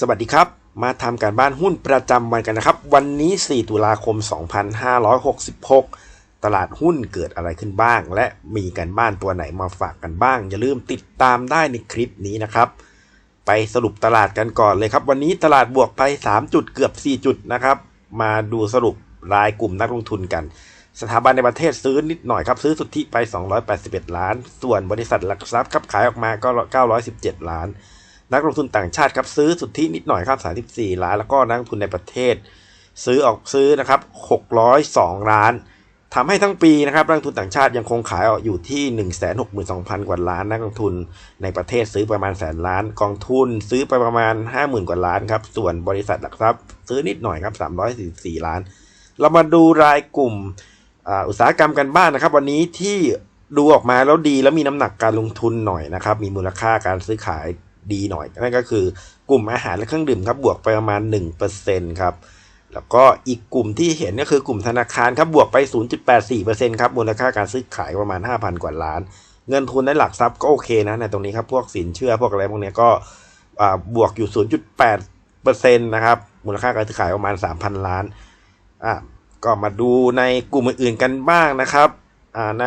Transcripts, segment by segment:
สวัสดีครับ มาทำการบ้านหุ้นประจำวันกันนะครับ วันนี้ 4 ตุลาคม 2566 ตลาดหุ้นเกิดอะไรขึ้นบ้าง และมีการบ้านตัวไหนมาฝากกันบ้าง อย่าลืมติดตามได้ในคลิปนี้นะครับ ไปสรุปตลาดกันก่อนเลยครับ วันนี้ตลาดบวกไป 3 จุดเกือบ 4 จุดนะครับ มาดูสรุปรายกลุ่มนักลงทุนกัน สถาบันในประเทศซื้อนิดหน่อยครับ ซื้อสุทธิไป 281 ล้าน ส่วนบริษัทหลักทรัพย์ครับขายออกมาก็ 917 ล้าน นักลงทุนต่างชาติครับซื้อสุทธินิดหน่อยครับ34 ล้าน แล้วก็นักลงทุนในประเทศ ซื้อออกซื้อนะครับ602 ล้านทำให้ทั้งปีนะครับนักลงทุนต่างชาติยังคงขายออกอยู่ที่ 162,000 กว่าล้าน นักลงทุนในประเทศซื้อประมาณแสนล้าน กองทุนซื้อไปประมาณ 50,000 กว่าล้านครับส่วนบริษัทหลักทรัพย์ซื้อนิดหน่อยครับ344 ล้าน เรามาดูรายกลุ่มอุตสาหกรรมกันบ้างนะครับ วันนี้ที่ดูออกมาแล้วดีแล้วมีน้ำหนักการลงทุนหน่อยนะครับ มีมูลค่าการซื้อขาย ดีหน่อย นั่นก็คือกลุ่มอาหารและเครื่องดื่มครับบวกไปประมาณ 1%ครับแล้วก็อีกกลุ่มที่เห็นก็คือกลุ่มธนาคารครับบวกไป 0.84%ครับมูลค่าการซื้อขายประมาณ 5,000 กว่าล้าน เงินทุนในหลักทรัพย์ก็โอเคนะในตรงนี้ครับพวกสินเชื่อพวกอะไรพวกนี้ก็บวกอยู่ 0.8%นะครับมูลค่าการซื้อขายประมาณ 3,000 ล้านอะก็มาดูในกลุ่มอื่นๆกันบ้างนะครับอ่าใน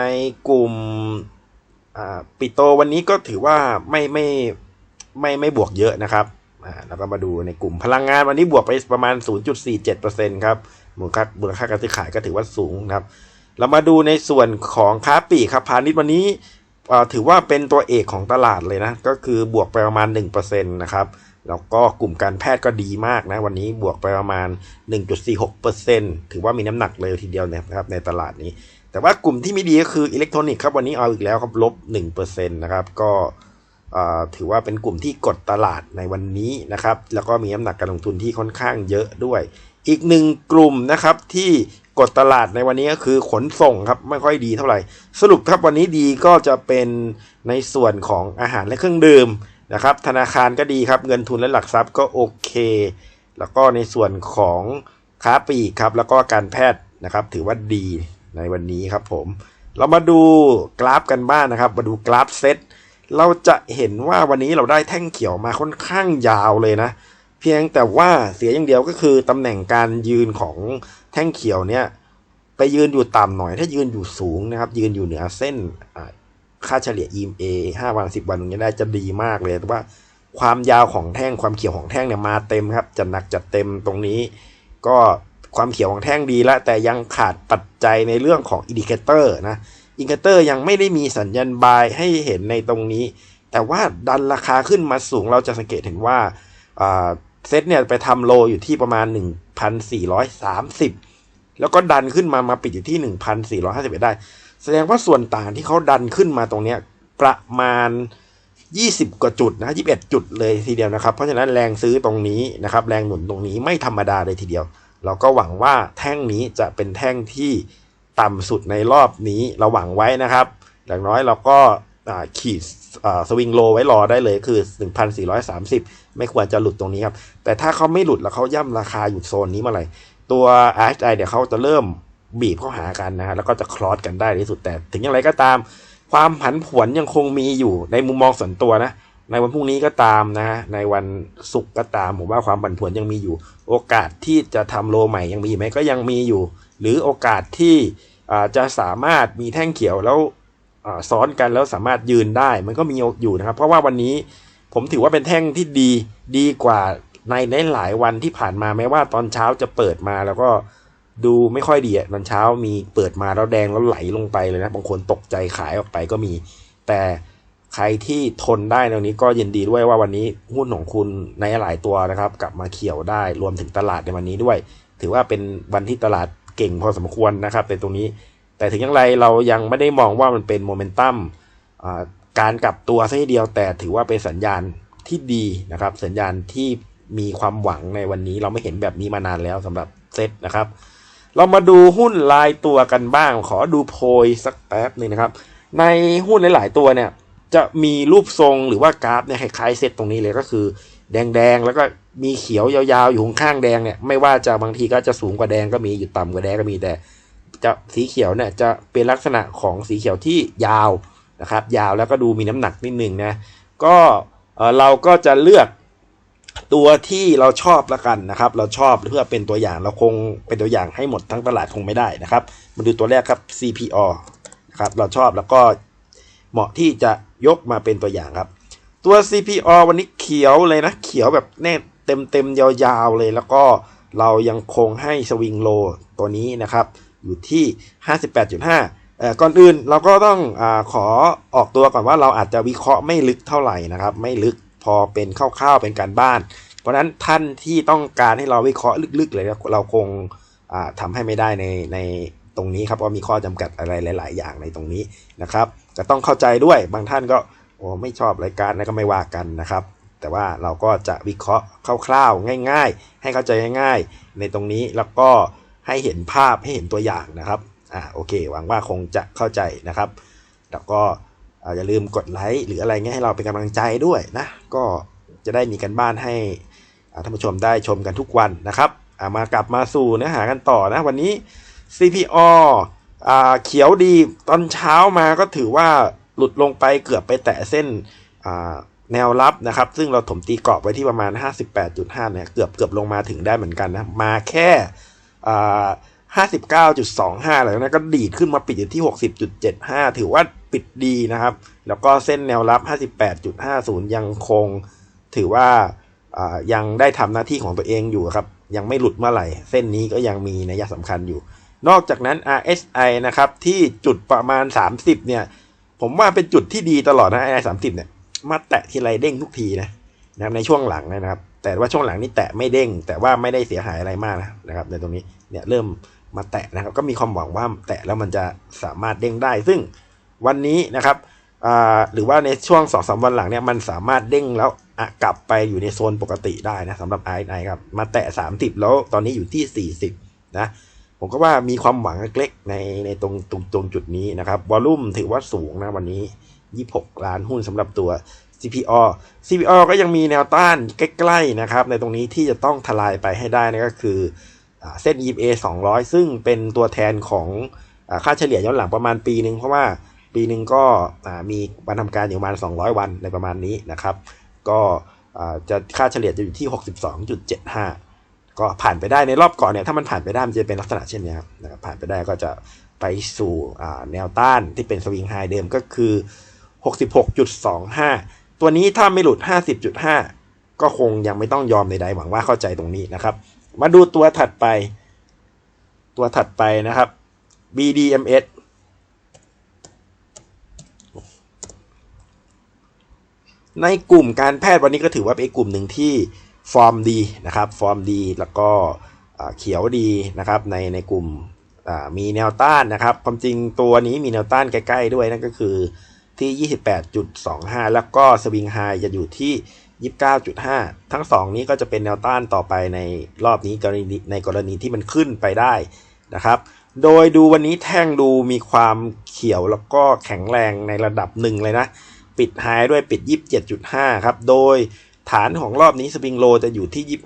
กลุ่มอ่าปิโตวันนี้ก็ถือว่าไม่ไม่ ไม่ไม่บวกเยอะนะครับอ่าแล้วก็มาดูในกลุ่มพลังงานวันนี้บวกไปประมาณ 0.47%ครับมูลค่ามูลค่าการซื้อขายก็ถือว่าสูงครับ เรามาดูในส่วนของค้าปลีกครับพาณิชย์วันนี้อ่อถือว่าเป็นตัวเอกของตลาดเลยนะ ก็คือบวกไปประมาณ 1%นะครับแล้วก็กลุ่มการแพทย์ก็ดีมากนะ วันนี้บวกไปประมาณ 1.46%ถือว่ามีน้ำหนักเลยทีเดียวนะครับในตลาดนี้ แต่ว่ากลุ่มที่ไม่ดีก็คืออิเล็กทรอนิกส์ครับวันนี้เอาอีกแล้วครับลบ1%นะครับก็ ถือว่าเป็นกลุ่มที่กดตลาดในวันนี้นะครับ แล้วก็มีน้ำหนักการลงทุนที่ค่อนข้างเยอะด้วย อีกหนึ่งกลุ่มนะครับที่กดตลาดในวันนี้ก็คือขนส่งครับไม่ค่อยดีเท่าไหร่ สรุปครับวันนี้ดีก็จะเป็นในส่วนของอาหารและเครื่องดื่มนะครับธนาคารก็ดีครับเงินทุนและหลักทรัพย์ก็โอเค แล้วก็ในส่วนของค้าปลีกครับแล้วก็การแพทย์นะครับถือว่าดีในวันนี้ครับผม เรามาดูกราฟกันบ้างนะครับ มาดูกราฟเซต เราจะเห็นว่าวันนี้เราได้แท่งเขียวมาค่อนข้างยาวเลยนะ เพียงแต่ว่าเสียอย่างเดียวก็คือตำแหน่งการยืนของแท่งเขียวเนี่ยไปยืนอยู่ต่ำหน่อย ถ้ายืนอยู่สูงนะครับ ยืนอยู่เหนือเส้นค่าเฉลี่ย EMA 5 วัน 10 วันอย่างนี้ได้จะดีมากเลยแต่ว่าความยาวของแท่งความเขียวของแท่งเนี่ยมาเต็มครับจัดหนักจัดเต็มตรงนี้ ก็ความเขียวของแท่งดีแล้วแต่ยังขาดปัจจัยในเรื่องของอินดิเคเตอร์นะ อินเคเตอร์ยังไม่ได้มีสัญญาณบายให้เห็นในตรงนี้ แต่ว่าดันราคาขึ้นมาสูงเราจะสังเกตเห็นว่าเซตเนี่ยไปทำโลอยู่ที่ประมาณ 1,430 แล้วก็ดันขึ้นมามาปิดอยู่ที่ 1,451 ได้ แสดงว่าส่วนต่างที่เขาดันขึ้นมาตรงเนี้ยประมาณ 20 กว่าจุดนะ21 จุดเลยทีเดียวนะครับ เพราะฉะนั้นแรงซื้อตรงนี้นะครับ แรงหนุนตรงนี้ไม่ธรรมดาเลยทีเดียว เราก็หวังว่าแท่งนี้จะเป็นแท่งที่ ต่ำสุดในรอบนี้เราหวังไว้นะครับ อย่างน้อยเราก็ขีดสวิงโลไว้รอได้เลยคือ 1,430 ไม่ควรจะหลุดตรงนี้ครับ แต่ถ้าเขาไม่หลุดแล้วเขาย่ำราคาอยู่โซนนี้เมื่อไหร่ตัว RSI เดี๋ยวเขาจะเริ่มบีบเข้าหากันนะฮะแล้วก็จะคลอสกันได้ในที่สุดแต่ถึงอย่างไรก็ตาม ความผันผวนยังคงมีอยู่ในมุมมองส่วนตัวนะ ในวันพรุ่งนี้ก็ตามนะฮะในวันศุกร์ก็ตามผมว่าความผันผวนยังมีอยู่ โอกาสที่จะทำโลใหม่ยังมีไหมก็ยังมีอยู่ หรือโอกาสที่จะสามารถมีแท่งเขียวแล้วซ้อนกันแล้วสามารถยืนได้มันก็มีอยู่นะครับ เพราะว่าวันนี้ผมถือว่าเป็นแท่งที่ดีดีกว่าในในหลายวันที่ผ่านมาแม้ว่าตอนเช้าจะเปิดมาแล้วก็ดูไม่ค่อยดีตอนเช้ามีเปิดมาแล้วแดงแล้วไหลลงไปเลยนะบางคนตกใจขายออกไปก็มี แต่ใครที่ทนได้ตรงนี้ก็ยินดีด้วยว่าวันนี้หุ้นของคุณในหลายตัวนะครับ กลับมาเขียวได้รวมถึงตลาดในวันนี้ด้วย ถือว่าเป็นวันที่ตลาด เก่งพอสมควรนะครับในตรงนี้ แต่ถึงอย่างไรเรายังไม่ได้มองว่ามันเป็นโมเมนตัมการกลับตัวซะทีเดียวแต่ถือว่าเป็นสัญญาณที่ดีนะครับ สัญญาณที่มีความหวังในวันนี้เราไม่เห็นแบบนี้มานานแล้วสำหรับเซตนะครับ เรามาดูหุ้นรายตัวกันบ้าง ขอดูโพยสักแป๊บหนึ่งนะครับ ในหุ้นหลาย ๆ ตัวเนี่ยจะมีรูปทรงหรือว่ากราฟเนี่ยคล้ายๆเซตตรงนี้เลยก็คือ แดงๆ แล้วก็มีเขียวยาวๆ อยู่ข้างแดงเนี่ยไม่ว่าจะบางทีก็จะสูงกว่าแดงก็มีอยู่ต่ำกว่าแดงก็มีแต่ จะสีเขียวเนี่ยจะเป็นลักษณะของสีเขียวที่ยาวนะครับ ยาวแล้วก็ดูมีน้ำหนักนิดนึงนะก็เราก็จะเลือกตัวที่เราชอบละกันนะครับ เราชอบเพื่อเป็นตัวอย่างเราคงเป็นตัวอย่างให้หมดทั้งตลาดคงไม่ได้นะครับ มาดูตัวแรกครับ CPO นะครับเราชอบแล้วก็เหมาะที่จะยกมาเป็นตัวอย่างครับ ตัว CPO วันนี้เขียวเลยนะ เขียวแบบแน่เต็มเต็มยาวๆเลย แล้วก็เรายังคงให้สวิงโลตัวนี้นะครับ อยู่ที่ 58.5เอ่อก่อนอื่นเราก็ต้องอขอออกตัวก่อนว่าเราอาจจะวิเคราะห์ไม่ลึกเท่าไหร่นะครับ ไม่ลึกพอเป็นคร่าวๆเป็นการบ้าน เพราะนั้นท่านที่ต้องการให้เราวิเคราะห์ลึกๆเลยเราคงอ่าทำให้ไม่ได้ในในตรงนี้ครับเพราะมีข้อจำกัดอะไรหลาย ๆ อย่างในตรงนี้นะครับจะต้องเข้าใจด้วยบางท่านก็ ไม่ชอบรายการแล้วก็ไม่ว่ากันนะครับ แต่ว่าเราก็จะวิเคราะห์คร่าวๆง่าย ๆ ให้เข้าใจง่าย ๆ ในตรงนี้แล้วก็ให้เห็นภาพให้เห็นตัวอย่างนะครับอ่าโอเค หวังว่าคงจะเข้าใจนะครับ แล้วก็อย่าลืมกดไลค์หรืออะไรเงี้ยให้เราเป็นกำลังใจด้วยนะ ก็จะได้มีกันบ้านให้ท่านผู้ชมได้ชมกันทุกวันนะครับอ่ามากลับมาสู่เนื้อหากันต่อนะ วันนี้ CPO อ่าเขียวดีตอนเช้ามาก็ถือว่า หลุดลงไปเกือบไปแตะเส้นแนวรับนะครับ ซึ่งเราถมตีกรอบไว้ที่ประมาณ 58.5 เนี่ย เกือบเกือบลงมาถึงได้เหมือนกันนะ มาแค่อ่า59.25แล้วนั้นก็ดีดขึ้นมาปิดอยู่ที่ 60.75 ถือว่าปิดดีนะครับ แล้วก็เส้นแนวรับ 58.50 ยังคงถือว่าอ่ายังได้ทำหน้าที่ของตัวเองอยู่ครับ ยังไม่หลุดเมื่อไหร่ เส้นนี้ก็ยังมีนัยสำคัญอยู่ นอกจากนั้น RSI นะครับ ที่จุดประมาณ 30 เนี่ย ผมว่าเป็นจุดที่ดีตลอดนะ RSI 30เนี่ย มาแตะทีไรเด้งทุกทีนะนะครับในช่วงหลังนะครับ แต่ว่าช่วงหลังนี่แตะไม่เด้ง แต่ว่าไม่ได้เสียหายอะไรมากนะครับ ในตรงนี้เนี่ยเริ่มมาแตะนะครับ ก็มีความหวังว่าแตะแล้วมันจะสามารถเด้งได้ ซึ่งวันนี้นะครับหรือว่าในช่วงสองสามวันหลังเนี่ยมันสามารถเด้งแล้วกลับไปอยู่ในโซนปกติได้นะสำหรับ RSI ครับ มาแตะ 30 แล้วตอนนี้อยู่ที่ 40 นะ ผมก็ว่ามีความหวังเล็กๆในในตรงตรงตรงจุดนี้นะครับวอลุ่มถือว่าสูงนะวันนี้ 26 ล้านหุ้นสำหรับตัว CPO CPO ก็ยังมีแนวต้านใกล้ๆนะครับ ในตรงนี้ที่จะต้องทลายไปให้ได้นะก็คือเส้น EMA 200 ซึ่งเป็นตัวแทนของอค่าเฉลี่ยย้อนหลังประมาณปีหนึ่งเพราะว่าปีหนึ่งก็มีวันทำการอยู่ประมาณ 200 วันในประมาณนี้นะครับ ก็จะค่าเฉลี่ยจะอยู่ที่ 62.75 ก็ผ่านไปได้ในรอบก่อนเนี่ยถ้ามันผ่านไปได้มันจะเป็นลักษณะเช่นนี้ครับนะครับผ่านไปได้ก็จะไปสู่แนวต้านที่เป็นสวิงไฮเดิมก็คือ 66.25 ตัวนี้ถ้าไม่หลุด 50.5 ก็คงยังไม่ต้องยอมใดๆหวังว่าเข้าใจตรงนี้นะครับ มาดูตัวถัดไป ตัวถัดไปนะครับ BDMS ในกลุ่มการแพทย์วันนี้ก็ถือว่าเป็นกลุ่มหนึ่งที่ ฟอร์มดีนะครับ ฟอร์มดีแล้วก็เขียวดีนะครับในในกลุ่มมีแนวต้านนะครับ ความจริงตัวนี้มีแนวต้านใกล้ ๆ ด้วยนั่นก็คือที่ 28.25 แล้วก็สวิงไฮจะอยู่ที่ 29.5 ทั้งสองนี้ก็จะเป็นแนวต้านต่อไปในรอบนี้กรณีในกรณีที่มันขึ้นไปได้นะครับ โดยดูวันนี้แท่งดูมีความเขียวแล้วก็แข็งแรงในระดับหนึ่งเลยนะ ปิดไฮด้วยปิด 27.5 ครับ โดย ฐานของรอบนี้สปริงโลจะอยู่ที่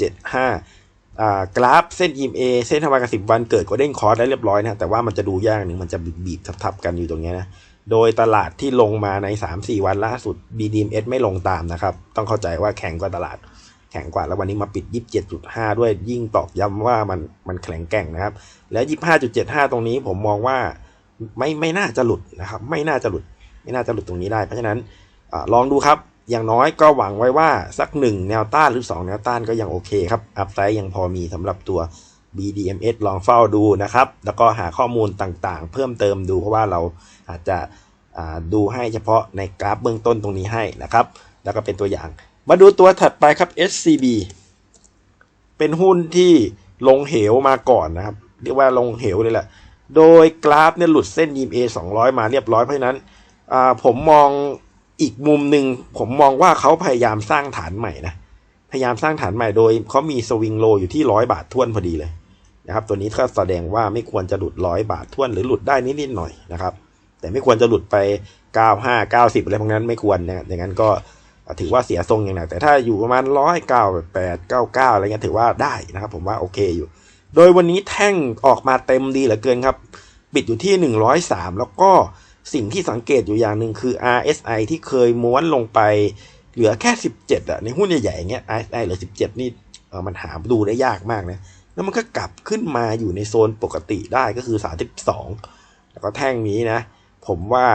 25.75อ่ากราฟเส้น EMA เส้นทำการสิบวันเกิดก็เด้งคอร์สได้เรียบร้อยนะแต่ว่ามันจะดูยากหนึ่งมันจะบีบๆทับๆกันอยู่ตรงเนี้ยนะโดยตลาดที่ลงมาใน 3-4 วันล่าสุด BDMs ไม่ลงตามนะครับ ต้องเข้าใจว่าแข็งกว่าตลาด แข็งกว่าแล้ววันนี้มาปิด 27.5 ด้วยยิ่งตอกย้ำว่ามันมันแข็งแกร่งนะครับ แล้ว 25.75 ตรงนี้ผมมองว่าไม่ไม่น่าจะหลุดนะครับ ไม่น่าจะหลุด ไม่น่าจะหลุดตรงนี้ได้ เพราะฉะนั้นอลองดูครับ อย่างน้อยก็หวังไว้ว่าสักหนึ่งแนวต้านหรือ 2 แนวต้านก็ยังโอเคครับ อัพไซด์ยังพอมีสำหรับตัว BDMs ลองเฝ้าดูนะครับ แล้วก็หาข้อมูลต่างๆ เพิ่มเติมดูเพราะว่าเราอาจจะดูให้เฉพาะในกราฟเบื้องต้นตรงนี้ให้นะครับ แล้วก็เป็นตัวอย่าง มาดูตัวถัดไปครับ SCB เป็นหุ้นที่ลงเหวมาก่อนนะครับ เรียกว่าลงเหวเลยแหละ โดยกราฟเนี่ยหลุดเส้น EMA 200 มาเรียบร้อยเพราะนั้นผมมอง อีกมุมหนึ่งผมมองว่าเขาพยายามสร้างฐานใหม่นะพยายามสร้างฐานใหม่โดยเขามีสวิงโลอยู่ที่ร้อยบาทท้วนพอดีเลยนะครับ ตัวนี้ก็แสดงว่าไม่ควรจะหลุดร้อยบาทท้วนหรือหลุดได้นิดๆหน่อยนะครับ แต่ไม่ควรจะหลุดไป 95 90 อะไรพวกนั้นไม่ควรนะอย่างนั้นก็ถือว่าเสียทรงอย่างหนักแต่ถ้าอยู่ประมาณร้อยเก้าแปดเก้าเก้าอะไรเงี้ยถือว่าได้นะครับ ผมว่าโอเคอยู่ โดยวันนี้แท่งออกมาเต็มดีเหลือเกินครับ ปิดอยู่ที่103แล้วก็ สิ่งที่สังเกตอยู่อย่างหนึ่งคือ RSI ที่เคยม้วนลงไปเหลือแค่ 17อะในหุ้นใหญ่ๆอย่เงี้ย RSI เหลือ 17 นี่เออมันหาดูได้ยากมากนะ แล้วมันก็กลับขึ้นมาอยู่ในโซนปกติได้ก็คือ 32 แล้วก็แท่งนี้นะ ผมว่า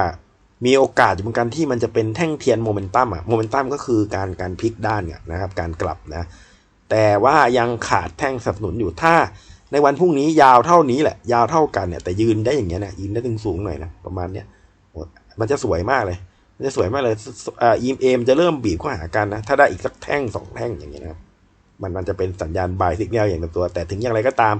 มีโอกาสเหมือนกันที่มันจะเป็นแท่งเทียนโมเมนตัมอะโมเมนตัมก็คือการการพลิกด้านเนี่ยนะครับ การกลับนะ แต่ว่ายังขาดแท่งสนับสนุนอยู่ถ้าในวันพรุ่งนี้ยาวเท่านี้แหละ ยาวเท่ากันเนี่ยแต่ยืนได้อย่างเงี้ยนะยืนได้ถึงสูงหน่อยนะประมาณเนี้ย มันจะสวยมากเลยมันจะสวยมากเลยอ่าอีเอมจะเริ่มบีบเข้าหากันนะ ถ้าได้อีกสักแท่งสองแท่งอย่างเงี้ยนะครับ มันมันจะเป็นสัญญาณบายสิกแนลอย่างตัว แต่ถึงอย่างไรก็ตาม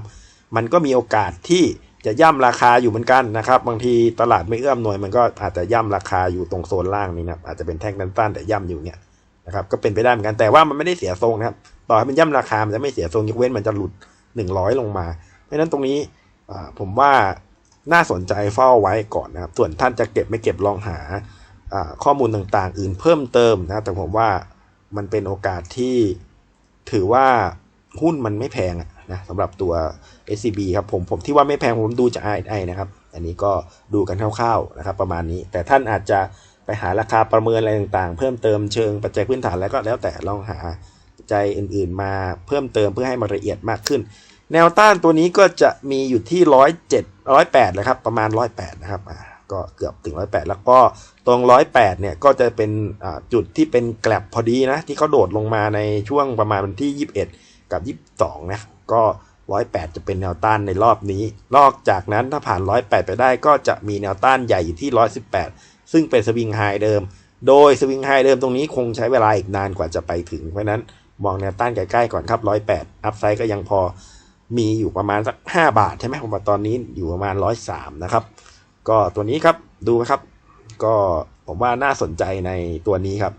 มันก็มีโอกาสที่จะย่ำราคาอยู่เหมือนกันนะครับ บางทีตลาดไม่เอื้อมหน่วย มันก็อาจจะย่ำราคาอยู่ตรงโซนล่างนี่นะอาจจะเป็นแท่งตันๆแต่ย่ำอยู่เนี่ยนะครับก็เป็นไปได้เหมือนกันแต่ว่ามันไม่ได้เสียทรงนะครับ ต่อให้มันย่ำราคามันจะไม่เสียทรงยกเว้นมันจะหลุด 100 ลงมาเพราะฉะนั้นตรงนี้อ่าผมว่า น่าสนใจเฝ้าไว้ก่อนนะครับ ส่วนท่านจะเก็บไม่เก็บลองหาข้อมูลต่างๆ อื่นเพิ่มเติมนะ แต่ผมว่ามันเป็นโอกาสที่ถือว่าหุ้นมันไม่แพงนะสำหรับตัว SCB ครับผมผมที่ว่าไม่แพงผมดูจาก RSI นะครับ อันนี้ก็ดูกันคร่าวๆนะครับ ประมาณนี้ แต่ท่านอาจจะไปหาราคาประเมินอะไรต่างๆ เพิ่มเติมเชิงปัจจัยพื้นฐานแล้วก็แล้วแต่ลองหาปัจจัยอื่นๆ มาเพิ่มเติมเพื่อให้มันละเอียดมากขึ้น แนวต้านตัวนี้ก็จะมีอยู่ที่ร้อยเจ็ดร้อยแปดเลยครับ ประมาณร้อยแปดนะครับอ่าก็เกือบถึงร้อยแปดแล้วก็ตรงร้อยแปดเนี่ยก็จะเป็นอ่าจุดที่เป็นแกลบพอดีนะ ที่เขาโดดลงมาในช่วงประมาณวันที่ยี่สิบเอ็ดกับยี่สิบสองนะก็ร้อยแปดจะเป็นแนวต้านในรอบนี้ นอกจากนั้นถ้าผ่านร้อยแปดไปได้ก็จะมีแนวต้านใหญ่อยู่ที่ร้อยสิบแปดซึ่งเป็นสวิงไฮเดิม โดยสวิงไฮเดิมตรงนี้คงใช้เวลาอีกนานกว่าจะไปถึง เพราะฉะนั้นมองแนวต้านใกล้ๆก่อนครับร้อยแปดอัพไซด์ก็ยังพอ มีอยู่ประมาณสักห้าบาทใช่ไหมผมว่าตอนนี้อยู่ประมาณร้อยสามนะครับ ก็ตัวนี้ครับดูครับ ก็ผมว่าน่าสนใจในตัวนี้ครับ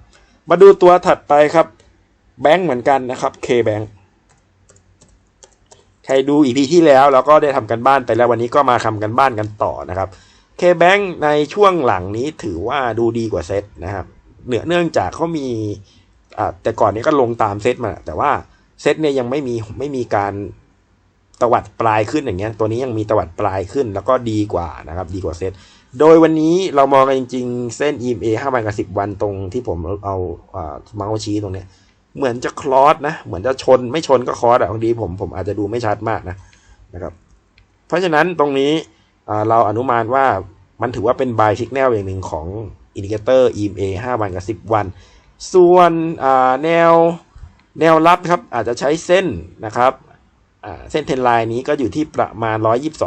มาดูตัวถัดไปครับแบงก์เหมือนกันนะครับ K Bank ใครดูอีพีที่แล้วเราก็ได้ทำกันบ้านไปแล้ววันนี้ก็มาทำกันบ้านกันต่อนะครับ K Bank ในช่วงหลังนี้ถือว่าดูดีกว่าเซตนะครับเนื่องเนื่องจากเขามีแต่ก่อนนี้ก็ลงตามเซตมา แต่ว่าเซตเนี่ยยังไม่มีไม่มีการ ตวัดปลายขึ้นอย่างเงี้ย ตัวนี้ยังมีตวัดปลายขึ้นแล้วก็ดีกว่านะครับ ดีกว่าเซต โดยวันนี้เรามองกันจริง ๆ เส้น EMA 5วันกับ10 วันตรงที่ผมเอาเมาส์ชี้ตรงเนี้ย เหมือนจะคลอสนะ เหมือนจะชนไม่ชนก็คลอสอะบางทีผมผมอาจจะดูไม่ชัดมากนะนะครับ เพราะฉะนั้นตรงนี้เราอนุมานว่ามันถือว่าเป็น buy signal อย่างหนึ่งของอินดิเคเตอร์ EMA 5 วันกับ 10 วัน ส่วนแนวแนวรับครับอาจจะใช้เส้นนะครับ เส้นเทรนไลน์นี้ก็อยู่ที่ประมาณ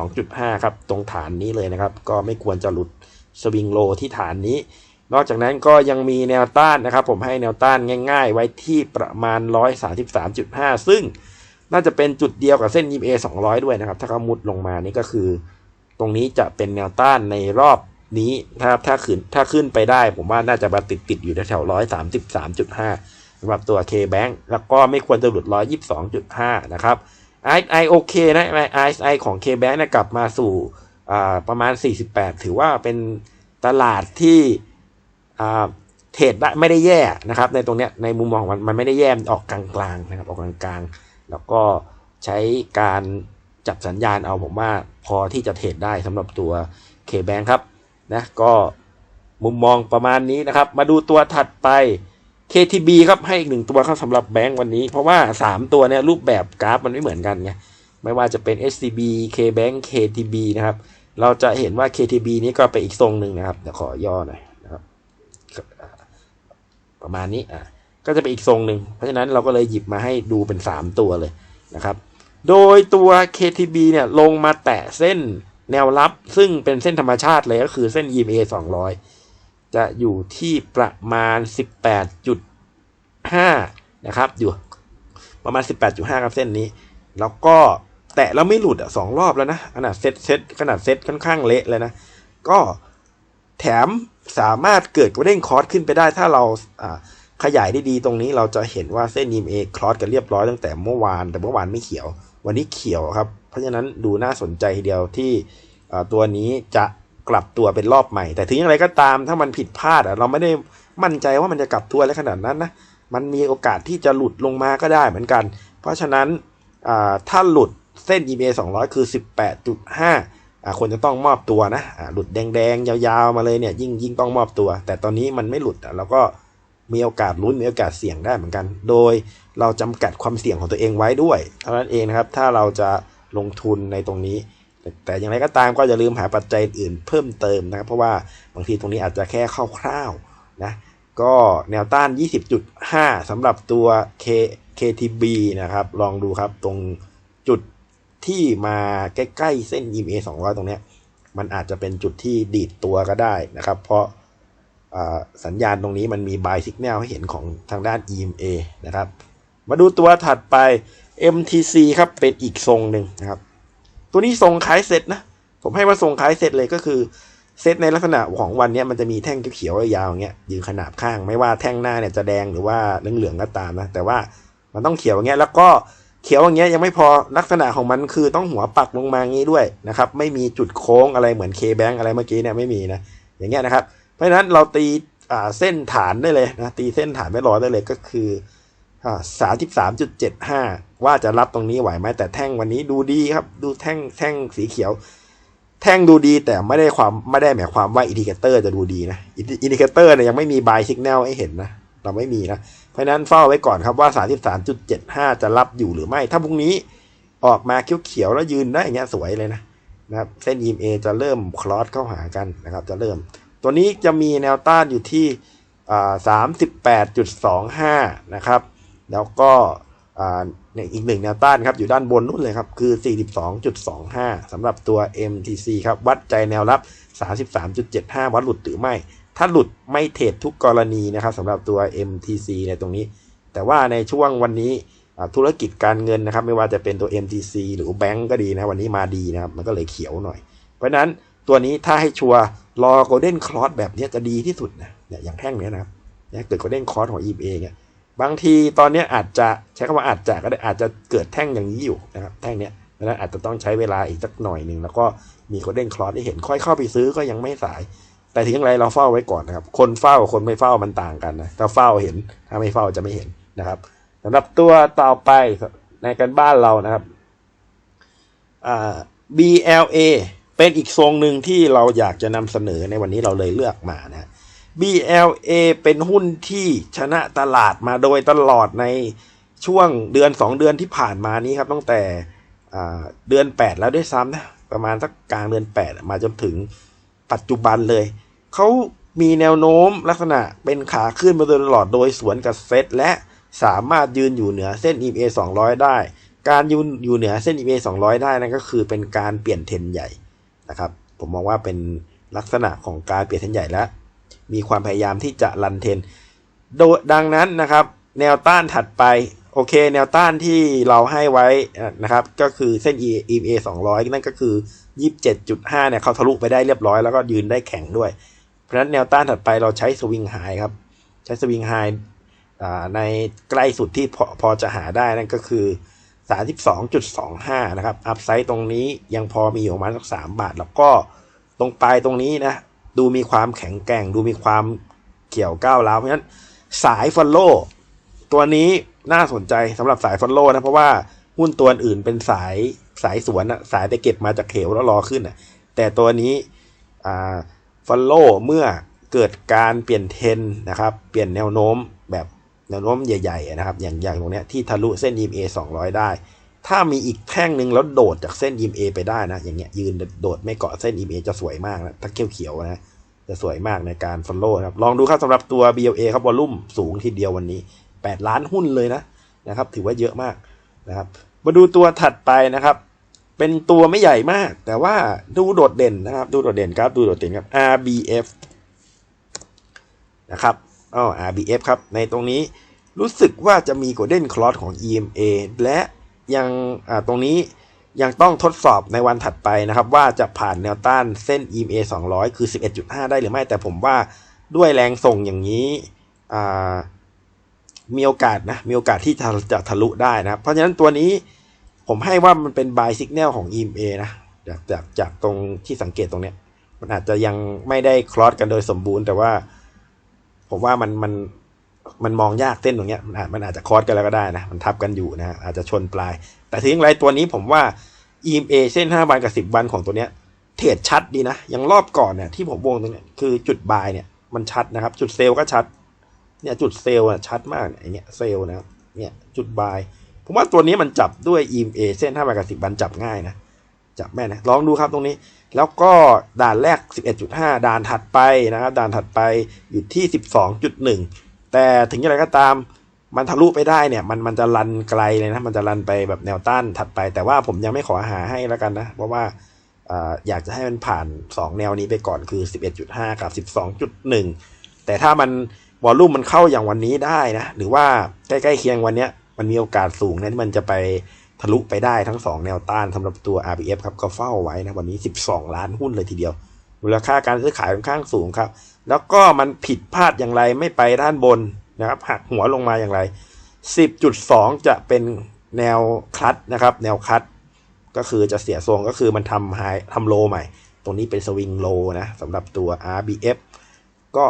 122.5 ครับ ตรงฐานนี้เลยนะครับ ก็ไม่ควรจะหลุดสวิงโลที่ฐานนี้ นอกจากนั้นก็ยังมีแนวต้านนะครับ ผมให้แนวต้านง่าย ๆ ไว้ที่ประมาณ 133.5 ซึ่งน่าจะเป็นจุดเดียวกับเส้น EMA 200 ด้วยนะครับ ถ้าเขามุดลงมานี่ก็คือ ตรงนี้จะเป็นแนวต้านในรอบนี้นะครับ ถ้าขึ้นถ้าขึ้นไปได้ ผมว่าน่าจะมาติดติดอยู่แถวๆ133.5สำหรับตัว K-Bank แล้วก็ไม่ควรจะหลุด122.5นะครับ RSI โอเคนะ RSI ของ K-Bank เนี่ยกลับมาสู่ประมาณ 48 ถือว่าเป็นตลาดที่เทรดได้ไม่ได้แย่นะครับ ในตรงเนี้ยในมุมมองของมันมันไม่ได้แย่ออกกลางๆนะครับออกกลางๆ แล้วก็ใช้การจับสัญญาณเอาผมว่าพอที่จะเทรดได้สำหรับตัว K-Bank ครับนะก็มุมมองประมาณนี้นะครับ มาดูตัวถัดไป KTB ครับให้อีกหนึ่งตัวครับสำหรับแบงก์วันนี้ เพราะว่า 3 ตัวเนี่ยรูปแบบกราฟมันไม่เหมือนกันไงไม่ว่าจะเป็น SCB KBank KTB นะครับ เราจะเห็นว่า KTB นี้ก็ไปอีกทรงหนึ่งนะครับเดี๋ยวขอย่อหน่อยนะครับประมาณนี้อะก็จะเป็นอีกทรงหนึ่งเพราะฉะนั้นเราก็เลยหยิบมาให้ดูเป็น 3 ตัวเลยนะครับ โดยตัว KTB เนี่ยลงมาแตะเส้นแนวรับซึ่งเป็นเส้นธรรมชาติเลยก็คือเส้น EMA 200 จะอยู่ที่ประมาณ 18.5 นะครับ อยู่ประมาณ 18.5 ครับเส้นนี้ แล้วก็แตะแล้วไม่หลุดอะสองรอบแล้วนะ ขนาดเซตเซตขนาดเซตค่อนข้างเละเลยนะ ก็แถมสามารถเกิดกระเด้งคอร์สขึ้นไปได้ถ้าเราอ่าขยายได้ดีตรงนี้เราจะเห็นว่าเส้น EMA คลอสกันเรียบร้อยตั้งแต่เมื่อวานแต่เมื่อวานไม่เขียว วันนี้เขียวครับ เพราะฉะนั้นดูน่าสนใจทีเดียวที่ตัวนี้จะ กลับตัวเป็นรอบใหม่ แต่ถึงอย่างไรก็ตามถ้ามันผิดพลาดอะเราไม่ได้มั่นใจว่ามันจะกลับตัวอะไรขนาดนั้นนะมันมีโอกาสที่จะหลุดลงมาก็ได้เหมือนกัน เพราะฉะนั้นถ้าหลุดเส้น EMA 200 คือ 18.5อ่าควรจะต้องมอบตัวนะหลุดแดงๆ ยาวๆ มาเลยเนี่ยยิ่งยิ่งต้องมอบตัว แต่ตอนนี้มันไม่หลุดอะแล้วก็มีโอกาสลุ้นมีโอกาสเสี่ยงได้เหมือนกัน โดยเราจำกัดความเสี่ยงของตัวเองไว้ด้วย เท่านั้นเองนะครับ ถ้าเราจะลงทุนในตรงนี้ แต่อย่างไรก็ตามก็อย่าลืมหาปัจจัยอื่นเพิ่มเติมนะครับ เพราะว่าบางทีตรงนี้อาจจะแค่คร่าวๆนะก็แนวต้าน 20.5สำหรับตัว K KTB นะครับ ลองดูครับตรงจุดที่มาใกล้ๆเส้น EMA 200 ตรงเนี้ยมันอาจจะเป็นจุดที่ดีดตัวก็ได้นะครับ เพราะสัญญาณตรงนี้มันมี buy signal ให้เห็นของทางด้าน EMA นะครับ มาดูตัวถัดไป MTC ครับเป็นอีกทรงหนึ่งนะครับ ตัวนี้ทรงคล้ายเซตนะ ผมให้ว่าทรงคล้ายเซตเลยก็คือเซตในลักษณะของวันนี้มันจะมีแท่งเขียวๆยาวๆเงี้ยยืนขนาบข้าง ไม่ว่าแท่งหน้าเนี่ยจะแดงหรือว่าเหลืองๆก็ตามนะ แต่ว่ามันต้องเขียวอย่างเงี้ยแล้วก็เขียวอย่างเงี้ยยังไม่พอลักษณะของมันคือต้องหัวปักลงมางี้ด้วยนะครับ ไม่มีจุดโค้งอะไรเหมือน K-Bank อะไรเมื่อกี้เนี่ยไม่มีนะอย่างเงี้ยนะครับ เพราะฉะนั้นเราตีเส้นฐานได้เลยนะตีเส้นฐานไม่รอได้เลยก็คือ สามสิบสามจุดเจ็ดห้าว่าจะรับตรงนี้ไหวไหมแต่แท่งวันนี้ดูดีครับ ดูแท่งแท่งสีเขียว แท่งดูดีแต่ไม่ได้ความไม่ได้หมายความว่าอินดิเคเตอร์จะดูดีนะอินดิเคเตอร์เนี่ยยังไม่มีบายสัญญาณให้เห็นนะเราไม่มีนะ เพราะนั้นเฝ้าไว้ก่อนครับว่า 33.75 จะรับอยู่หรือไม่ ถ้าพรุ่งนี้ออกมาเขียวๆแล้วยืนได้อย่างเงี้ยสวยเลยนะนะครับ เส้น EMA จะเริ่มคลอสเข้าหากันนะครับ จะเริ่ม ตัวนี้จะมีแนวต้านอยู่ที่ 38.25 นะครับ แล้วก็อ่าเนี่ยอีกหนึ่งแนวต้านครับอยู่ด้านบนนู่นเลยครับ คือ 42.25สำหรับตัว MTC ครับ วัดใจแนวรับ 33.75 วัดหลุดหรือไม่ ถ้าหลุดไม่เทรดทุกกรณีนะครับสำหรับตัว MTC ในตรงนี้ แต่ว่าในช่วงวันนี้ธุรกิจการเงินนะครับ ไม่ว่าจะเป็นตัว MTC หรือแบงก์ก็ดีนะวันนี้มาดีนะครับ มันก็เลยเขียวหน่อย เพราะนั้นตัวนี้ถ้าให้ชัวร์รอ Golden Cross แบบนี้จะดีที่สุดนะอย่างแท่งนี้นะครับเนี่ยเกิด Golden Cross ของ EMA เนี่ย บางทีตอนนี้อาจจะใช้คำว่าอาจจะก็ได้อาจจะเกิดแท่งอย่างนี้อยู่นะครับแท่งเนี้ยเพราะฉะนั้นอาจจะต้องใช้เวลาอีกสักหน่อยหนึ่งแล้วก็มี Golden Cross ที่เห็นค่อยเข้าไปซื้อก็ยังไม่สาย แต่ถึงอย่างไรเราเฝ้าไว้ก่อนนะครับ คนเฝ้ากับคนไม่เฝ้ามันต่างกันนะถ้าเฝ้าเห็นถ้าไม่เฝ้าจะไม่เห็นนะครับสำหรับตัวต่อไปในกันบ้านเรานะครับ BLA เป็นอีกทรงหนึ่งที่เราอยากจะนำเสนอในวันนี้เราเลยเลือกมานะ BLA เป็นหุ้นที่ชนะตลาดมาโดยตลอดในช่วงเดือน 2 เดือนที่ผ่านมานี้ครับตั้งแต่เดือน 8 แล้วด้วยซ้ำนะประมาณสักกลางเดือน 8 มาจนถึงปัจจุบันเลย เขามีแนวโน้มลักษณะเป็นขาขึ้นมาโดยตลอดโดยสวนกับเซตและสามารถยืนอยู่เหนือเส้น EMA 200 ได้ การยืนอยู่เหนือเส้น EMA 200 ได้นั่นก็คือเป็นการเปลี่ยนเทรนใหญ่นะครับ ผมมองว่าเป็นลักษณะของการเปลี่ยนเทรนใหญ่และ มีความพยายามที่จะรันเทนโดดังนั้นนะครับแนวต้านถัดไปโอเค แนวต้านที่เราให้ไว้นะครับก็คือเส้น EMA 200 นั่นก็คือ 27.5 เนี่ยเขาทะลุไปได้เรียบร้อยแล้วก็ยืนได้แข็งด้วย เพราะฉะนั้นแนวต้านถัดไปเราใช้สวิงไฮครับใช้สวิงไฮในใกล้สุดที่พอพอจะหาได้นั่นก็คือ 32.25 นะครับ อัพไซด์ตรงนี้ยังพอมีอยู่ประมาณสัก3บาท แล้วก็ตรงปลายตรงนี้นะ ดูมีความแข็งแกร่ง ดูมีความเกี่ยวก้าวร้าวเพราะฉะนั้นสายฟอลโล่ตัวนี้น่าสนใจสำหรับสายฟอลโล่นะ เพราะว่าหุ้นตัวอื่นเป็นสายสายสวนอะสายไปเก็บมาจากเขวแล้วรอขึ้นอะแต่ตัวนี้อ่าฟอลโล่เมื่อเกิดการเปลี่ยนเทรนนะครับ เปลี่ยนแนวโน้มแบบแนวโน้มใหญ่ ๆ นะครับ อย่างอย่างตรงเนี้ยที่ทะลุเส้น EMA 200 ได้ ถ้ามีอีกแท่งหนึ่งแล้วโดดจากเส้น EMA ไปได้นะ อย่างเงี้ยยืนโดดไม่เกาะเส้น EMA จะสวยมากนะถ้าเขียวๆนะจะสวยมากในการ follow นะครับ ลองดูครับสำหรับตัว BLA ครับวอลุ่มสูงทีเดียววันนี้ 8 ล้านหุ้นเลยนะนะครับ ถือว่าเยอะมากนะครับ มาดูตัวถัดไปนะครับ เป็นตัวไม่ใหญ่มาก แต่ว่าดูโดดเด่นนะครับ ดูโดดเด่นครับ ดูโดดเด่นครับ RBF นะครับอ๋อ RBF ครับ ในตรงนี้รู้สึกว่าจะมี Golden Cross ของ EMA และ ยังตรงนี้ยังต้องทดสอบในวันถัดไปนะครับ ว่าจะผ่านแนวต้านเส้น EMA 200 คือ 11.5 ได้หรือไม่ แต่ผมว่าด้วยแรงส่งอย่างนี้มีโอกาสนะ มีโอกาสที่จะจะทะลุได้นะ เพราะฉะนั้นตัวนี้ผมให้ว่ามันเป็น buy signal ของ EMA นะ จากจากจากตรงที่สังเกตตรงเนี้ย มันอาจจะยังไม่ได้คลอสกันโดยสมบูรณ์ แต่ว่า ผมว่ามันมัน มันมองยากเส้นตรงเนี้ยมันอาจจะคลอสกันแล้วก็ได้นะ มันทับกันอยู่นะอาจจะชนปลาย แต่ถึงไรตัวนี้ผมว่า EMA เส้น 5 วันกับ 10 วันของตัวเนี้ยเทรดชัดดีนะอย่างรอบก่อนเนี่ยที่ผมวงตรงเนี้ยคือจุดบายเนี่ยมันชัดนะครับ จุดเซลล์ก็ชัด เนี่ยจุดเซลล์อะชัดมากเนี่ยไอเนี่ยเซลล์นะเนี่ยจุดบาย ผมว่าตัวนี้มันจับด้วย EMA เส้น5บกับ 10บันจับง่ายนะจับแม่นนะลองดูครับตรงนี้ แล้วก็ด่านแรก 11.5 ด่านถัดไปนะครับด่านถัดไปอยู่ที่ 12.1 แต่ถึงอย่างไรก็ตามมันทะลุไปได้เนี่ยมันมันจะรันไกลเลยนะมันจะรันไปแบบแนวต้านถัดไป แต่ว่าผมยังไม่ขอหาให้แล้วกันนะ เพราะว่าอยากจะให้มันผ่าน 2 แนวนี้ไปก่อนคือ 11.5 กับ 12.1 แต่ถ้ามันวอลลุ่มมันเข้าอย่างวันนี้ได้นะ หรือว่าใกล้ๆเคียงวันนี้มันมีโอกาสสูงนะที่มันจะไปทะลุไปได้ทั้ง 2 แนวต้านสำหรับตัว RBF ครับก็เฝ้าไว้นะ วันนี้ 12 ล้านหุ้นเลยทีเดียว มูลค่าการซื้อขายค่อนข้างสูงครับ แล้วก็มันผิดพลาดอย่างไรไม่ไปด้านบนนะครับหักหัวลงมาอย่างไร 10.2 จะเป็นแนวคัดนะครับ แนวคัดก็คือจะเสียทรงก็คือมันทำไฮทำโลใหม่ ตรงนี้เป็นสวิงโลนะสำหรับตัว RBF ก็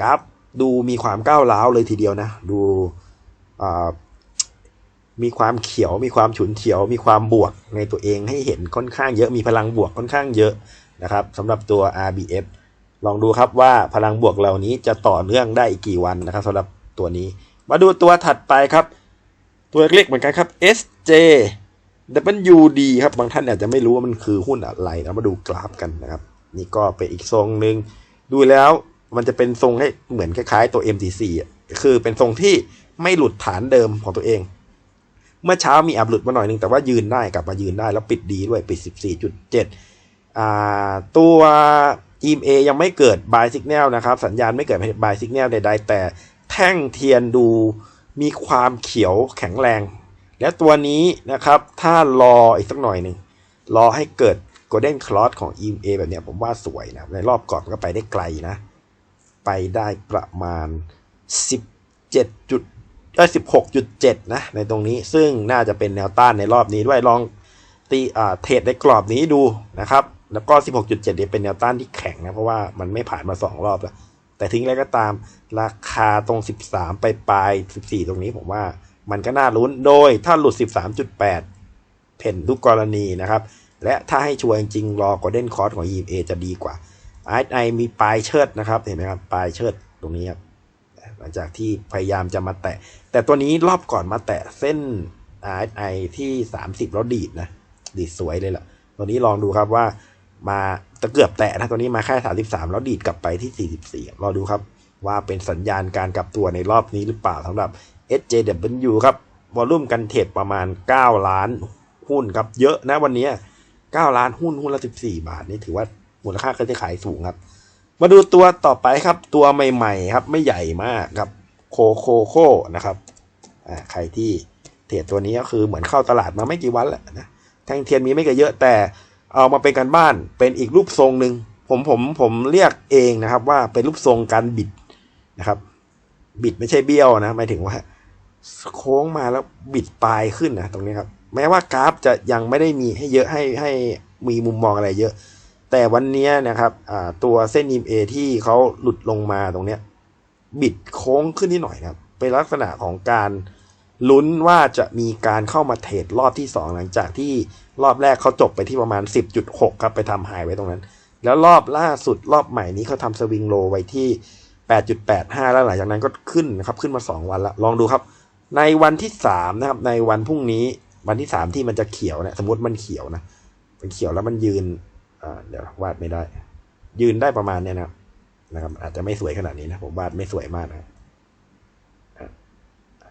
กราฟดูมีความก้าวร้าวเลยทีเดียวนะ ดูมีความเขียว มีความฉุนเฉียว มีความบวกในตัวเองให้เห็นค่อนข้างเยอะ มีพลังบวกค่อนข้างเยอะ นะครับสำหรับตัว RBF ลองดูครับว่าพลังบวกเหล่านี้จะต่อเนื่องได้อีกกี่วันนะครับสำหรับตัวนี้ มาดูตัวถัดไปครับ ตัวเล็กเหมือนกันครับ SJ WD ครับบางท่านอาจจะไม่รู้ว่ามันคือหุ้นอะไรนะมาดูกราฟกันนะครับ นี่ก็เป็นอีกทรงหนึ่งดูแล้วมันจะเป็นทรงให้เหมือนคล้ายๆตัว MTC อะคือเป็นทรงที่ไม่หลุดฐานเดิมของตัวเอง เมื่อเช้ามีแอบหลุดมาหน่อยนึงแต่ว่ายืนได้กลับมายืนได้แล้วปิดดีด้วยปิด 14.7 ตัว EMA ยังไม่เกิด buy signal นะครับ สัญญาณไม่เกิด buy signal ใดๆ แต่แท่งเทียนดูมีความเขียวแข็งแรง และตัวนี้นะครับ ถ้ารออีกสักหน่อยหนึ่ง รอให้เกิด golden cross ของ EMA แบบนี้ผมว่าสวยนะ ในรอบก่อนก็ไปได้ไกลนะ ไปได้ประมาณ 17จุดเอ้ย16.7นะ ในตรงนี้ซึ่งน่าจะเป็นแนวต้านในรอบนี้ด้วยลองตีอ่าเทรดในกรอบนี้ดูนะครับ แล้วก็ 16.7เนี่ยเป็นแนวต้านที่แข็งนะ เพราะว่ามันไม่ผ่านมา 2 รอบแล้ว แต่ทิ้งแล้วก็ตามราคาตรง 13 ไปปลาย 14 ตรงนี้ผมว่ามันก็น่าลุ้นโดยถ้าหลุด 13.8 เพ่นทุกกรณีนะครับ และถ้าให้ชัวร์จริงๆรอ golden cross ของ EMA จะดีกว่า RSI มีปลายเชิดนะครับ เห็นไหมครับ ปลายเชิดตรงนี้ครับ หลังจากที่พยายามจะมาแตะ แต่ตัวนี้รอบก่อนมาแตะเส้น RSI ที่ 30 แล้วดีดนะ ดีดสวยเลยล่ะ ตัวนี้ลองดูครับว่า มาตะเกือบแตะนะตัวนี้มาแค่33แล้วดีดกลับไปที่44รอดูครับ ว่าเป็นสัญญาณการกลับตัวในรอบนี้หรือเปล่าสำหรับ SJW ครับวอลลุ่มกันเทรดประมาณ 9 ล้านหุ้นครับเยอะนะวันนี้ 9 ล้านหุ้นหุ้นละ 14 บาท นี่ถือว่ามูลค่าการซื้อขายสูงครับ มาดูตัวต่อไปครับตัวใหม่ๆครับไม่ใหญ่มากครับโคโคโคนะครับอ่าใครที่เทรดตัวนี้ก็คือเหมือนเข้าตลาดมาไม่กี่วันแหละนะแท่งเทียนมีไม่กี่เยอะแต่ เอามาเป็นการบ้านเป็นอีกรูปทรงหนึ่งผมผมผมเรียกเองนะครับ ว่าเป็นรูปทรงการบิดนะครับ บิดไม่ใช่เบี้ยวนะหมายถึงว่า โค้งมาแล้วบิดปลายขึ้นนะตรงนี้ครับ แม้ว่ากราฟจะยังไม่ได้มีให้เยอะให้ให้มีมุมมองอะไรเยอะ แต่วันนี้นะครับตัวเส้น EMA ที่เขาหลุดลงมาตรงเนี้ยบิดโค้งขึ้นนิดหน่อยนะครับ เป็นลักษณะของการ ลุ้นว่าจะมีการเข้ามาเทรดรอบที่ 2 หลังจากที่รอบแรกเขาจบไปที่ประมาณ 10.6 ครับไปทำหายไว้ตรงนั้น แล้วรอบล่าสุดรอบใหม่นี้เขาทำสวิงโลไว้ที่ 8.85 แล้วหลังจากนั้นก็ขึ้นนะครับขึ้นมา 2 วันละลองดูครับ ในวันที่3นะครับในวันพรุ่งนี้วันที่ 3 ที่มันจะเขียวเนี่ยสมมติมันเขียวนะมันเขียวแล้วมันยืนเดี๋ยววาดไม่ได้ ยืนได้ประมาณเนี้ยนะครับนะครับอาจจะไม่สวยขนาดนี้นะผมวาดไม่สวยมากนะ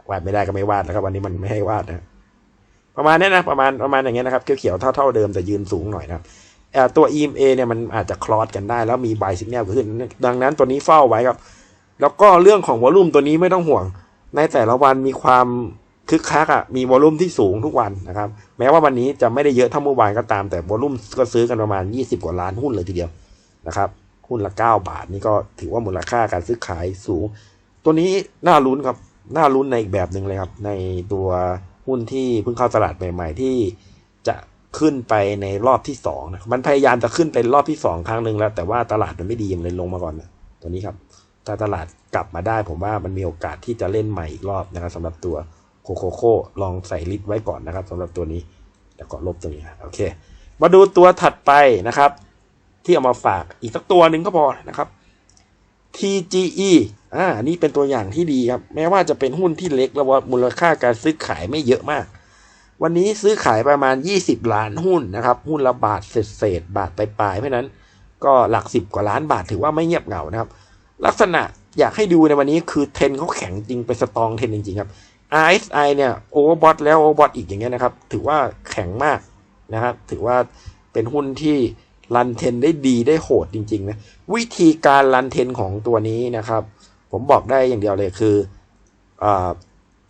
วาดไม่ได้ก็ไม่วาดแล้วครับ วันนี้มันไม่ให้วาดนะประมาณนี้นะประมาณประมาณอย่างเงี้ยนะครับเขียวๆเท่าเท่าเดิมแต่ยืนสูงหน่อยนะครับตัว EMA เนี่ยมันอาจจะคลอสกันได้ แล้วมีบายสิกแนลขึ้น ดังนั้นตัวนี้เฝ้าไว้ครับ แล้วก็เรื่องของวอลลุ่มตัวนี้ไม่ต้องห่วง ในแต่ละวันมีความคึกคักอะมีวอลลุ่มที่สูงทุกวันนะครับ แม้ว่าวันนี้จะไม่ได้เยอะเท่าเมื่อวานก็ตาม แต่วอลลุ่มก็ซื้อกันประมาณ 20 กว่าล้านหุ้นเลยทีเดียวนะครับ หุ้นละ 9 บาทนี่ก็ถือว่ามูลค่าการซื้อขายสูง ตัวนี้น่าลุ้นครับ น่าลุ้นในอีกแบบหนึ่งเลยครับ ในตัวหุ้นที่เพิ่งเข้าตลาดใหม่ ๆ ที่จะขึ้นไปในรอบที่สองนะมันพยายามจะขึ้นเป็นรอบที่สองครั้งหนึ่งแล้ว แต่ว่าตลาดมันไม่ดีมันเลยลงมาก่อนนะตัวนี้ครับ ถ้าตลาดกลับมาได้ ผมว่ามันมีโอกาสที่จะเล่นใหม่อีกรอบนะครับสำหรับตัวโคโคโคลองใส่ลิสต์ไว้ก่อนนะครับสำหรับตัวนี้แล้วก็ลบตัวนี้นะโอเค มาดูตัวถัดไปนะครับ ที่เอามาฝากอีกสักตัวหนึ่งก็พอนะครับ TGE อ่า นี่เป็นตัวอย่างที่ดีครับ แม้ว่าจะเป็นหุ้นที่เล็กแล้วว่ามูลค่าการซื้อขายไม่เยอะมาก วันนี้ซื้อขายประมาณ 20 ล้านหุ้นนะครับ หุ้นละบาทเศษเศษบาทปลายๆเพราะนั้นก็หลักสิบกว่าล้านบาทถือว่าไม่เงียบเหงานะครับ ลักษณะอยากให้ดูในวันนี้คือเทนเขาแข็งจริงเป็นสตองเทนจริงๆครับ RSI เนี่ยโอเวอร์บอทแล้วโอเวอร์บอทอีกอย่างเงี้ยนะครับ ถือว่าแข็งมากนะครับ ถือว่าเป็นหุ้นที่ รันเทนได้ดีได้โหดจริงๆนะวิธีการรันเทนของตัวนี้นะครับ ผมบอกได้อย่างเดียวเลยคืออ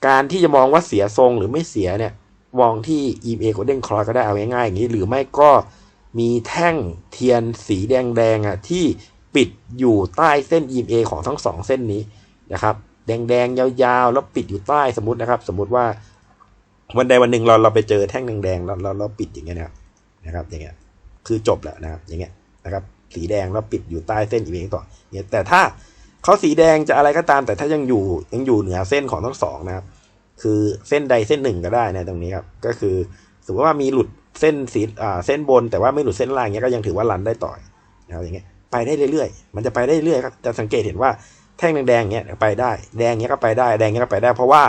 การที่จะมองว่าเสียทรงหรือไม่เสียเนี่ย มองที่ EMA Golden Cross ก็ได้เอาง่ายๆอย่างนี้ หรือไม่ก็มีแท่งเทียนสีแดงๆอะที่ปิดอยู่ใต้เส้น EMA ของทั้งสองเส้นนี้นะครับแดงๆ ยาวๆ แล้วปิดอยู่ใต้สมมตินะครับ สมมติว่าวันใดวันหนึ่งเราเราไปเจอแท่งแดงๆแล้วเราเราปิดอย่างเงี้ยนะครับนะครับอย่างเงี้ย คือจบแล้วนะครับ อย่างเงี้ยนะครับ สีแดงแล้วปิดอยู่ใต้เส้น EMA ต่อเนี่ยแต่ถ้าเขาสีแดงจะอะไรก็ตาม แต่ถ้ายังอยู่ยังอยู่เหนือเส้นของทั้งสองนะครับ คือเส้นใดเส้นหนึ่งก็ได้นะตรงนี้ครับ ก็คือสมมติว่ามีหลุดเส้นสีอ่าเส้นบน แต่ว่าไม่หลุดเส้นล่างเงี้ยก็ยังถือว่ารันได้ต่อยนะครับอย่างเงี้ยไปได้เรื่อยๆ มันจะไปได้เรื่อยครับจะสังเกตเห็นว่าแท่งแดงๆเงี้ยไปได้ แดงเงี้ยก็ไปได้ แดงเงี้ยก็ไปได้ เพราะว่า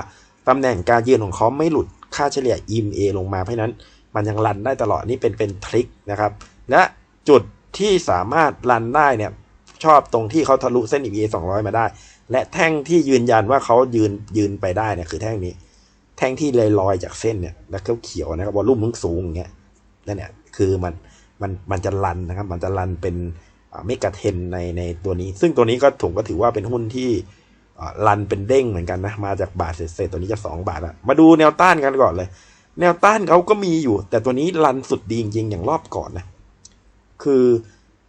ตำแหน่งการยืนของเขาไม่หลุดค่าเฉลี่ย EMA ลงมา เพราะนั้น มันยังรันได้ตลอดนี่เป็นเป็นทริคนะครับ และจุดที่สามารถรันได้เนี่ยชอบตรงที่เขาทะลุเส้น EMA 200 มาได้ และแท่งที่ยืนยันว่าเขายืนยืนไปได้เนี่ยคือแท่งนี้ แท่งที่เลยลอยจากเส้นเนี่ยแล้วเขียวนะครับวอลลุ่มมึงสูงอย่างเงี้ยนั่นเนี่ยคือมันมันมันจะรันนะครับ มันจะรันเป็นเมกะเทนในในตัวนี้ ซึ่งตัวนี้ก็ถูกก็ถือว่าเป็นหุ้นที่รันเป็นเด้งเหมือนกันนะ มาจากบาทเศษๆตัวนี้จะ 2 บาทละมาดูแนวต้านกันก่อนเลย แนวต้านเขาก็มีอยู่ แต่ตัวนี้รันสุดดีจริงๆอย่างรอบก่อนนะ คือ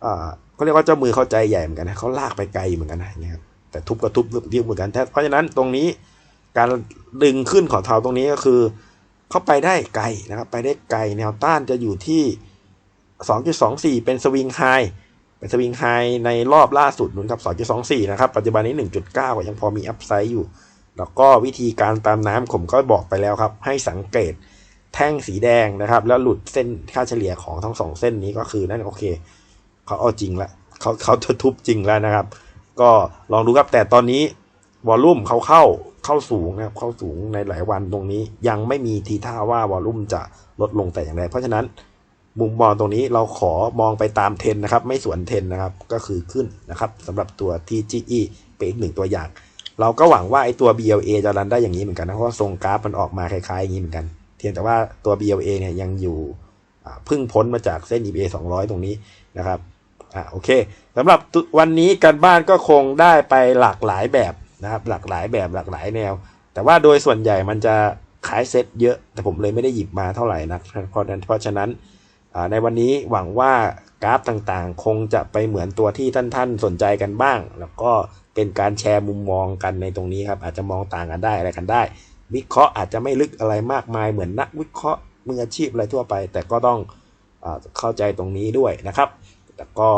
อ่าเขาเรียกว่าเจ้ามือเข้าใจใหญ่เหมือนกันนะเขาลากไปไกลเหมือนกันนะอย่างเงี้ยครับแต่ทุบก็ทุบเรียบเหมือนกันเพราะฉะนั้นตรงนี้การดึงขึ้นของเท้าตรงนี้ก็คือ เข้าไปได้ไกลนะครับไปได้ไกลแนวต้านจะอยู่ที่ 2.24 เป็นสวิงไฮเป็นสวิงไฮในรอบล่าสุดนู้นครับ 2.24 นะครับ ปัจจุบันนี้ 1.9ก็ยังพอมีอัพไซด์อยู่ แล้วก็วิธีการตามน้ำผมก็บอกไปแล้วครับ ให้สังเกต แท่งสีแดงนะครับ แล้วหลุดเส้นค่าเฉลี่ยของทั้งสองเส้นนี้ก็คือนั่นโอเคเขาเอาจริงละเขาเขาทุบจริงแล้วนะครับ ก็ลองดูครับแต่ตอนนี้วอลลุ่มเขาเข้าเข้าสูงนะครับเข้าสูงในหลายวันตรงนี้ ยังไม่มีทีท่าว่าวอลลุ่มจะลดลงแต่อย่างใดเพราะฉะนั้นมุมมองตรงนี้เราขอมองไปตามเทรนนะครับ ไม่สวนเทรนนะครับก็คือขึ้นนะครับสำหรับตัว TGE เป็นอีกหนึ่งตัวอย่าง เราก็หวังว่าไอตัว BLA จะรันได้อย่างนี้เหมือนกันนะเพราะทรงกราฟมันออกมาคล้ายๆอย่างนี้เหมือนกัน เพียงแต่ว่าตัว BLA เนี่ยยังอยู่พึ่งพ้นมาจากเส้น EBA 200 ตรงนี้นะครับอ่าโอเคสำหรับวันนี้การบ้านก็คงได้ไปหลากหลายแบบนะครับ หลากหลายแบบหลากหลายแนว แต่ว่าโดยส่วนใหญ่มันจะขายเซ็ตเยอะ แต่ผมเลยไม่ได้หยิบมาเท่าไหร่นะเพราะเพราะฉะนั้นในวันนี้หวังว่ากราฟต่างๆ คงจะไปเหมือนตัวที่ท่านๆ สนใจกันบ้าง แล้วก็เป็นการแชร์มุมมองกันในตรงนี้ครับ อาจจะมองต่างกันได้อะไรกันได้ วิเคราะห์อาจจะไม่ลึกอะไรมากมายเหมือนนักวิเคราะห์มืออาชีพอะไรทั่วไป แต่ก็ต้องอเข้าใจตรงนี้ด้วยนะครับแต่ก็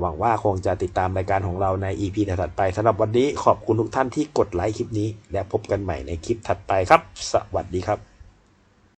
หวังว่าคงจะติดตามรายการของเราใน EP ถัดไปสำหรับวันนี้ขอบคุณทุกท่านที่กดไลค์คลิปนี้ และพบกันใหม่ในคลิปถัดไปครับ สวัสดีครับ